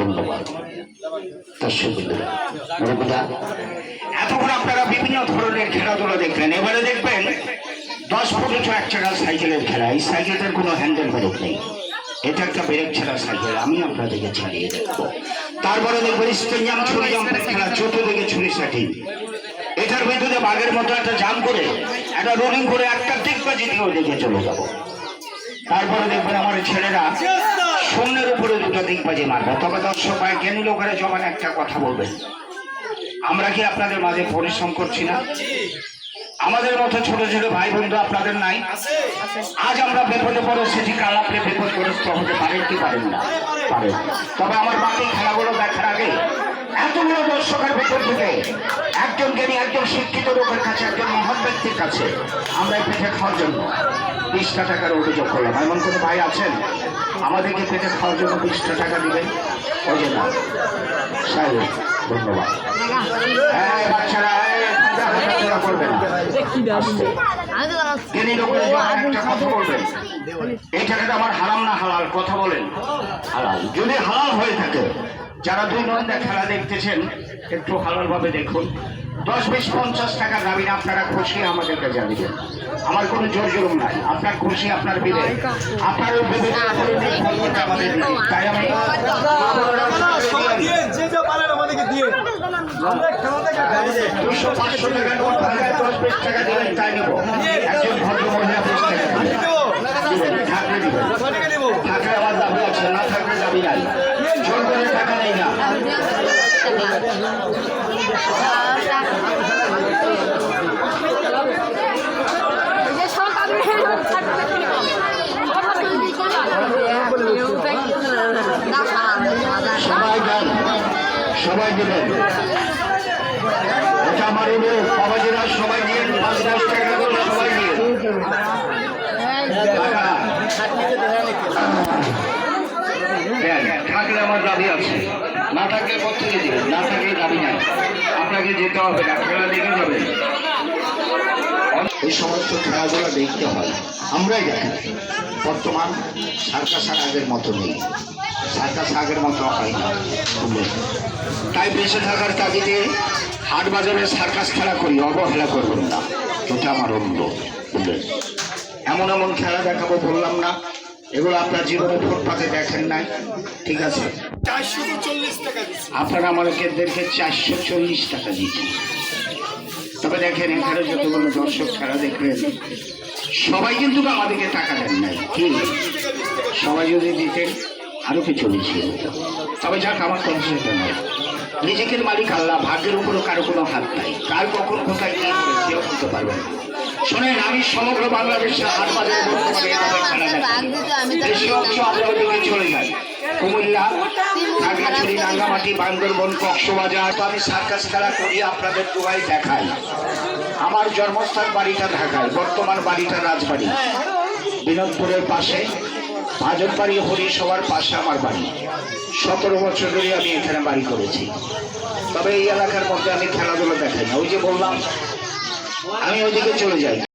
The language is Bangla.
ধন্যবাদ। দর্শক মানে বন্ধুরা এতক্ষণ আপনারা বিভিন্ন ধরনের খেলাধুলা এবারে দেখবেন, দশ পনেরো এক চাকার সাইকেলের খেলা। এই সাইকেলটার কোনো হ্যান্ডেল নেই। এটা একটা ছাড়া সাইকেল। আমি আপনাদেরকে ছাড়িয়ে দেখব। তারপরে দেখব স্টেঞ্জাম ছুরি জাম্পের খেলা থেকে ছুরি সাঠি এটার ভিতরে বাঘের মতো একটা জাম করে, একটা রোলিং করে একটা দিক বাজি দিয়ে চলে তারপরে দেখবেন আমার ছেলেরা শূন্যের দুটো দিকবাজি মারবে তবে দর্শক ভাই জ্ঞানী লোকেরা জমান একটা কথা বলবেন আমরা কি আপনাদের মাঝে পরিশ্রম করছি না? আমাদের মতো ছোট ছোট ভাই বন্ধু আপনাদের নাই? আজ আমরা বিপদে সেটি কাল আপনি বিপদগ্রস্ত হতে পারেন কি পারেন না? পারেন। তবে আমার বাকি খেলাগুলো দেখার আগে এতগুলো দর্শকের ভেতর থেকে একজন জ্ঞানী, একজন শিক্ষিত লোকের কাছে, একজন মহান ব্যক্তির কাছে আমরা পেটে খাওয়ার জন্য বিশটা টাকার অভিযোগ করলাম। এমন কোনো ভাই আছেন? আমাদেরকে পেটে খাওয়ার জন্য বিশটা টাকা দিবেন? ওই না। সাহেব এই টাকাটা আমার হারাম না হালাল, কথা বলেন। হালাল। যদি হালাল হয়ে থাকে যারা দুই নন্দা খেলা দেখতেছেন একটু হালাল ভাবে দেখুন। দশ বিশ পঞ্চাশ টাকা দাবি না আপনারা খুশি আমাদেরকে জানিবেন আমার কোনো জোর জুলুম নাই। আপনার খুশি আপনার বিলে। আপনার আমাদের তাই দুশো পাঁচশো টাকা নোট দশ বিশ টাকা তাই নেব। একজন দিবেন থাকলে আমার দাবি আছে না থাকলে দাবি নাই জোর করে টাকা নেই না যে সব আমি সবাই সবাই দিবেন এটা আমার অনুরোধ বাবাজিরা সবাই দিয়ে পাঁচ দশ টাকা করে সবাই দিয়ে থাকলে আমার দাবি আছে। না থাকলে কোথেকে দিবেন, না থাকলে দাবি নাই। আপনাকে যেতে হবে খেলা দেখে যাবেন। এই সমস্ত খেলাধুলা দেখতে হয়, আমরাই দেখেন বর্তমান সার্কাস আগের মতো নেই। সার্কাস আগের মতো হয় না? তাই বেঁচে থাকার তাগিদে হাট বাজারে সার্কাস খেলা করি, অবহেলা করবেন না। এটা আমার অনুরোধ এমন এমন খেলা দেখাবো বললাম না। এগুলো আপনার জীবনে ফুটপাতে দেখেন নাই। ঠিক আছে? আপনারা আমাদেরকে চারশো চল্লিশ টাকা দিচ্ছেন তবে দেখেন, এখানে যতগুলো দর্শক খেলা দেখবেন, সবাই কিন্তু আমাদেরকে টাকা দেন নাই। কি? সবাই যদি দিতেন আরও কিছু বেশি তবে যাক, আমার কোনো সেটা নয় নিজেকের মালিক আল্লাহ, ভাগ্যের উপরও কারও কোনো হাত নাই। কার কখন কোথায় কি হবে কেউ করতে পারবে না। শোনেন, আমি সমগ্র বাংলাদেশের হাট বাজারে বর্তমানে বেশি অংশ আমরা ওদিকে চলে যাই কুমিল্লা খাগড়াছড়ি রাঙ্গামাটি, বান্দরবন, কক্সবাজার। তো আমি সার্কাস খেলা করি, আপনাদের দুবাই দেখাই। আমার জন্মস্থান বাড়িটা ঢাকায়, বর্তমান বাড়িটা রাজবাড়ি। বিনোদপুরের পাশে। ভাজন বাড়ি হরিসভার পাশে আমার বাড়ি। সতেরো বছর ধরে আমি এখানে বাড়ি করেছি। তবে এই এলাকার মধ্যে আমি খেলাধুলো দেখাই না। ওই যে বললাম, আমি ওইদিকে চলে যাই।